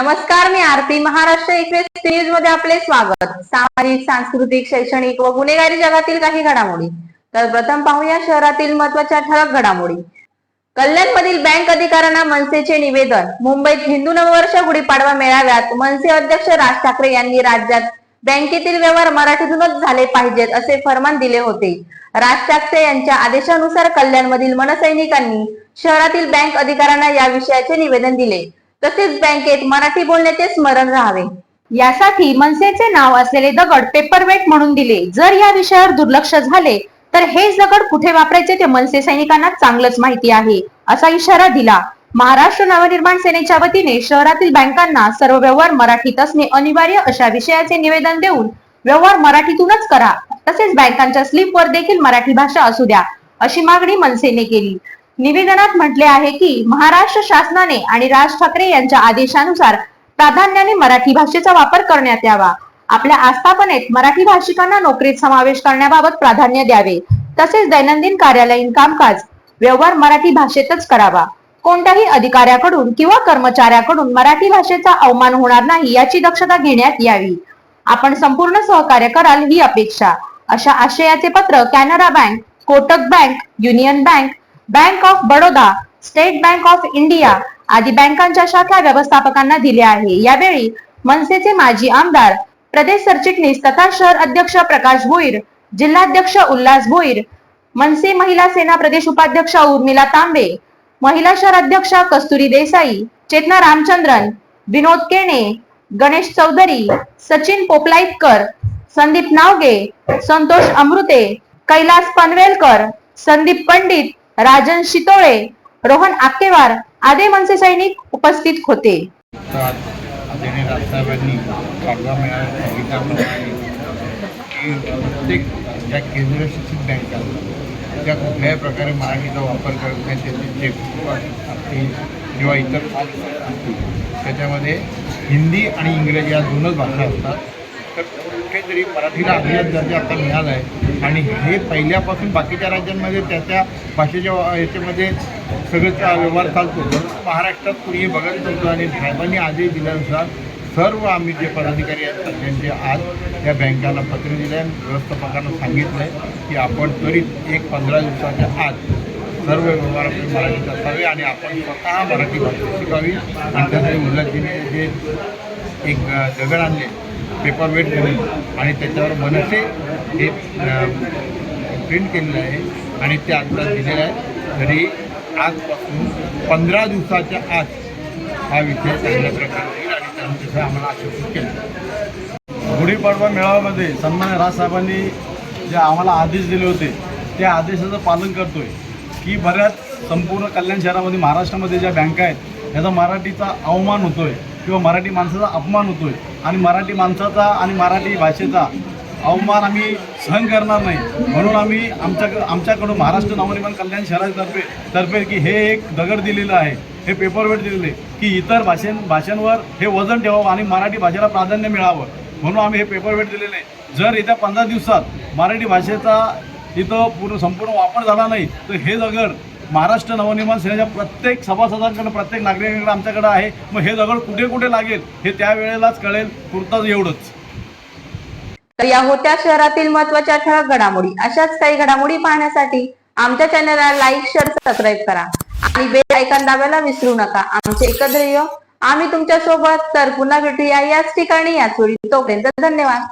नमस्कार मी आरती. महाराष्ट्र एक्सप्रेस सिरीजमध्ये आपले स्वागत. सामाजिक सांस्कृतिक शैक्षणिक व गुन्हेगारी जगातील काही घडामोडी. तर प्रथम पाहूया शहरातील महत्त्वाच्या ठळक घडामोडी. कल्याणमधील बँक अधिकाऱ्यांना मनसेचे निवेदन. मुंबईत हिंदू नववर्ष गुढीपाडवा मेळाव्यात मनसे अध्यक्ष राज ठाकरे यांनी राज्यात बँकेतील व्यवहार मराठीतूनच झाले पाहिजेत असे फरमान दिले होते. राज ठाकरे यांच्या आदेशानुसार कल्याणमधील मनसैनिकांनी शहरातील बँक अधिकाऱ्यांना या विषयाचे निवेदन दिले. तसेच बँकेत मराठी बोलण्याचे स्मरण राहावे. यासाठी मनसेचे नाव असलेले दगड पेपरवेट म्हणून दिले. जर या विषयावर दुर्लक्ष झाले तर हेच दगड कुठे वापरायचे ते मनसे सैनिकांना चांगलंच माहिती आहे असा इशारा दिला. महाराष्ट्र नवनिर्माण सेनेच्या वतीने शहरातील बँकांना सर्व व्यवहार मराठीत असणे अनिवार्य अशा विषयाचे निवेदन देऊन व्यवहार मराठीतूनच करा. तसेच बँकांच्या स्लिपवर देखील मराठी भाषा असू द्या अशी मागणी मनसेने केली. निवेदनात म्हटले आहे की महाराष्ट्र शासनाने आणि राज ठाकरे यांच्या आदेशानुसार प्राधान्याने मराठी भाषेचा वापर करण्यात यावा. आपल्या आस्थापनेत मराठी भाषिकांना नोकरीत समावेश करण्याबाबत प्राधान्य द्यावे. तसेच दैनंदिन कार्यालयीन कामकाज व्यवहार मराठी भाषेतच करावा. कोणत्याही अधिकाऱ्याकडून किंवा कर्मचाऱ्याकडून मराठी भाषेचा अवमान होणार नाही याची दक्षता घेण्यात यावी. आपण संपूर्ण सहकार्य कराल ही अपेक्षा. अशा आशयाचे पत्र Canara bank Kotak bank union bank bank of Baroda state bank of India आदी बँकांच्या शाखा व्यवस्थापकांना दिले आहे. यावेळी मनसेचे माजी आमदार प्रदेश सरचिटणीस तथा शहर अध्यक्ष प्रकाश भोईर जिल्हाध्यक्ष उल्हास भोईर मनसे महिला सेना प्रदेश उपाध्यक्ष उर्मिला तांबे महिला शहर अध्यक्ष कस्तुरी देसाई चेतना रामचंद्रन विनोद केणे गणेश चौधरी सचिन पोपलाईतकर संदीप नावगे संतोष अमृते कैलास पनवेलकर संदीप पंडित राजन शितोळे रोहन आकेवार आदी मनसे सैनिक उपस्थित होते. प्रत्येक ज्या केंद्र शिक्षित बँका त्या कुठल्याही प्रकारे मराठीचा वापर करत नाही त्याचे चेक असतील किंवा इतर असतील त्याच्यामध्ये हिंदी आणि इंग्रजी या दोनच भाषा असतात. तर कुठेतरी मराठीला अभियान दर्जा आता मिळाला आहे आणि हे पहिल्यापासून बाकीच्या राज्यांमध्ये त्या त्या भाषेच्या याच्यामध्ये सगळं व्यवहार चालतो. महाराष्ट्रात कुणी हे बघत नव्हतं आणि साहेबांनी आदेश दिल्यानुसार सर्व आम्ही जे पदाधिकारी आहेत त्यांचे आज त्या बँकांना पत्र दिले आहे व्यवस्थापकांना सांगितलं आहे की आपण त्वरित एक पंधरा दिवसाच्या आत सर्व व्यवहार आपले मराठीत असावे आणि आपण स्वतः मराठी भाषा शिकावी. आणि त्यासाठी उल्हासजीने जे एक दगड आणले. पेपरवेट म्हणून आणि त्याच्यावर मनसे हे प्रिंट केलेलं आहे आणि ते आता दिलेलं आहे. तरी आजपासून पंधरा दिवसाच्या आत हा विषय चांगल्या प्रकारे येईल आणि त्यांनी तसं आम्हाला आश्वासित केलं. गुढीपाडवा मेळाव्यामध्ये सन्मान्य राजसाहेबांनी जे आम्हाला आदेश दिले होते त्या आदेशाचं पालन करतोय की बऱ्याच संपूर्ण कल्याण शहरामध्ये महाराष्ट्रामध्ये ज्या बँका आहेत याचा मराठीचा अवमान होतोय किंवा मराठी माणसाचा अपमान होतोय. आणि मराठी माणसाचा आणि मराठी भाषेचा अवमान आम्ही सहन करणार नाही. म्हणून आम्ही आमच्या आमच्याकडून महाराष्ट्र नवनिर्माण कल्याण शहरातर्फे तर्फे की हे एक दगड दिलेलं आहे हे पेपरवेट दिलेले की इतर भाषे भाषांवर हे वजन ठेवावं आणि मराठी भाषेला प्राधान्य मिळावं. म्हणून आम्ही हे पेपरवेट दिलेले जर येत्या पंधरा दिवसात मराठी भाषेचा इथं पूर्ण संपूर्ण वापर झाला नाही तर हे दगड महाराष्ट्र नवनिर्माण सेनेच्या प्रत्येक सभासदांकडे प्रत्येक नागरिकांकडे आमच्याकडे आहे. मग हे दगड कुठे कुठे लागेल हे त्यावेळेलाच कळेल. पुरताच एवढंच. तर या होत्या शहरातील महत्त्वाच्या ठळक घडामोडी. अशाच काही घडामोडी पाहण्यासाठी आमच्या चॅनलला लाईक शेअर सबस्क्राईब करा. आणि बेल आयकॉन दाबायला विसरू नका. आमचे एकत्र आम्ही तुमच्यासोबत तर पुन्हा भेटूया याच ठिकाणी याच वेळी. तोपर्यंत धन्यवाद.